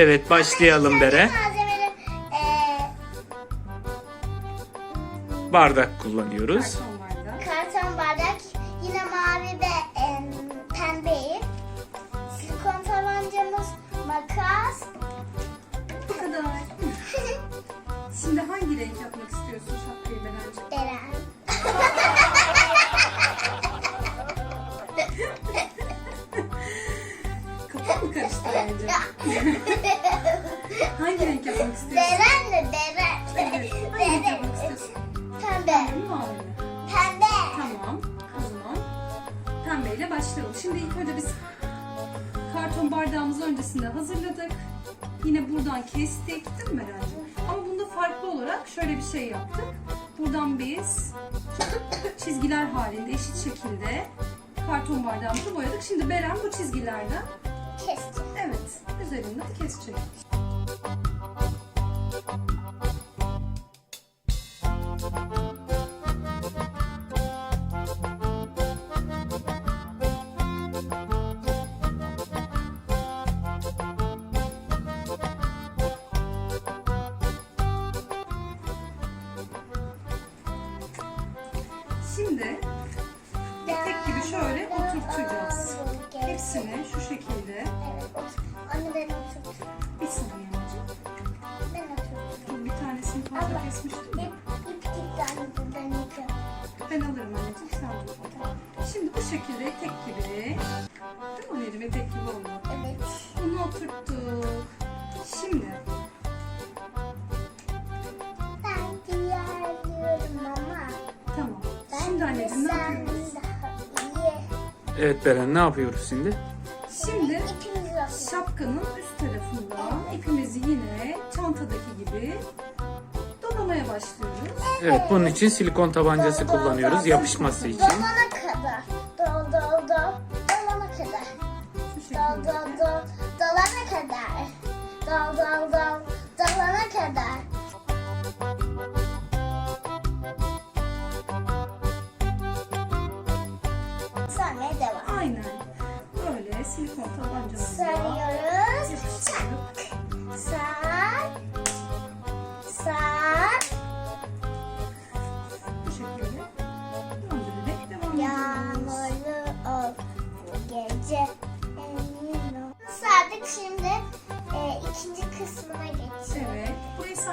Evet başlayalım. Malzemeleri eee, Bardak kullanıyoruz. Şimdi ilk önce biz karton bardağımızı öncesinde hazırladık. Yine buradan kestik değil mi Beren'ciğim? Ama bunda farklı olarak şöyle bir şey yaptık. Buradan biz çizgiler halinde eşit şekilde karton bardağımızı boyadık. Şimdi Beren bu çizgilerden Kestim. evet üzerinden kesecek. Şimdi tek gibi şöyle oturtacağız. Hepsini şu şekilde. Anne ben oturttum. bir saniye anneciğim. Ben oturttum. Dur, Bir tanesini fazla kesmiştim ya. İp, ip gitti anne buradan ipi. Ben alırım anneciğim sen dur. Şimdi bu şekilde tek gibi. Değil mi anneciğim tek gibi oldu. Evet. Bunu oturttuk. Şimdi Şimdi anneciğim ne yapıyoruz? Evet Beren ne yapıyoruz şimdi? Şimdi şapkanın üst tarafından ipimizi yine çantadaki gibi dolamaya başlıyoruz. Evet bunun için silikon tabancası kullanıyoruz yapışması için. Dolana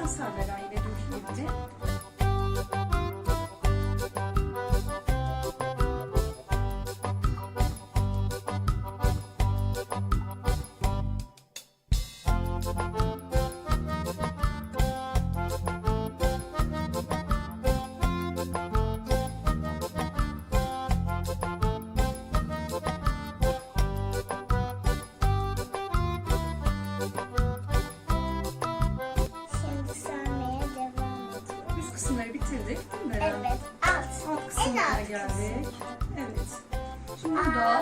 Beren yine dünkü gibi. Şimdi geldik. Evet. Şimdi sağ.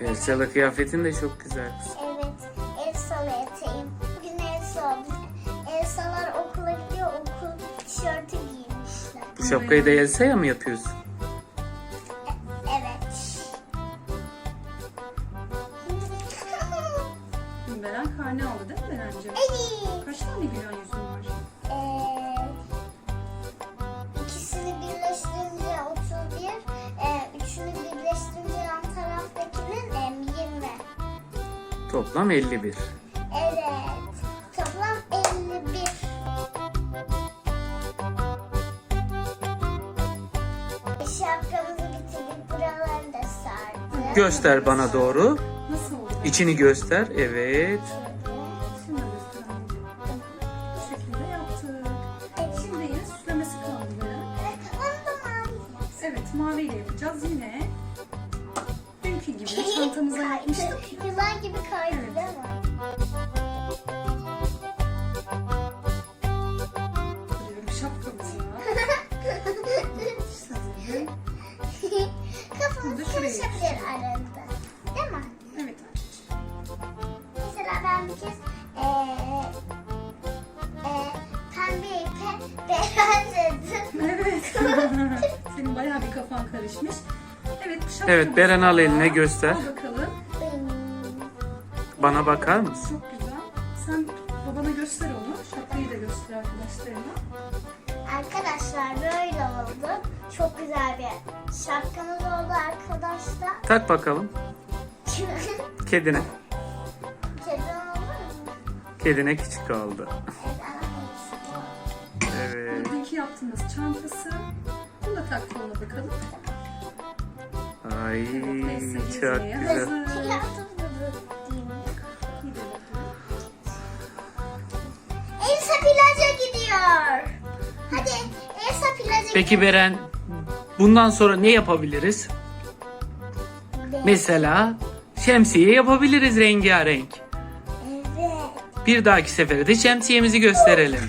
Elsalı kıyafetin de çok güzel. Evet, Elsa'la yatayım. Bugün Elsa. Elsa'lar okula gidiyor, okul tişörtü giymişler. Bu şapkayı da Elsa'ya mı yapıyorsun? Toplam 51. Evet. Toplam 51. Şapkamızı bitirdik. Buraları da sardık. Göster bana doğru. Nasıl oldu? İçini göster. Evet. Şimdi göster anneciğim. Bu şekilde yaptık. Şimdi yine süslemesi kaldı. Evet, onu da mavi. Evet maviyle yapacağız yine. Gibi çantamıza yapmıştık. Yılan gibi kaydı Evet. değil mi? Kafamız karışabilir arada. Değil mi? Evet anneciğim. Mesela ben bir kez pembe Beren dedi. Evet. Senin bayağı bir kafan karışmış. Evet bu Evet, Beren al eline göster. Al bakalım. Bana bakar mısın? Çok güzel. Sen babana göster onu. Şapkayı da göster arkadaşlarına. Arkadaşlar böyle oldu. Çok güzel bir şapkamız oldu arkadaşlar. Tak bakalım. Kedine. Kedi olur mu? Kedine küçük oldu. Evet, ama Evet. Dünkü yaptığımız çantası. Bunu da tak koluna bakalım. Ay çok güzel. Elsa plaja gidiyor. Hadi Elsa plaja Peki Beren bundan sonra ne yapabiliriz? Mesela şemsiye yapabiliriz rengarenk. Evet. Bir dahaki sefere de şemsiyemizi gösterelim.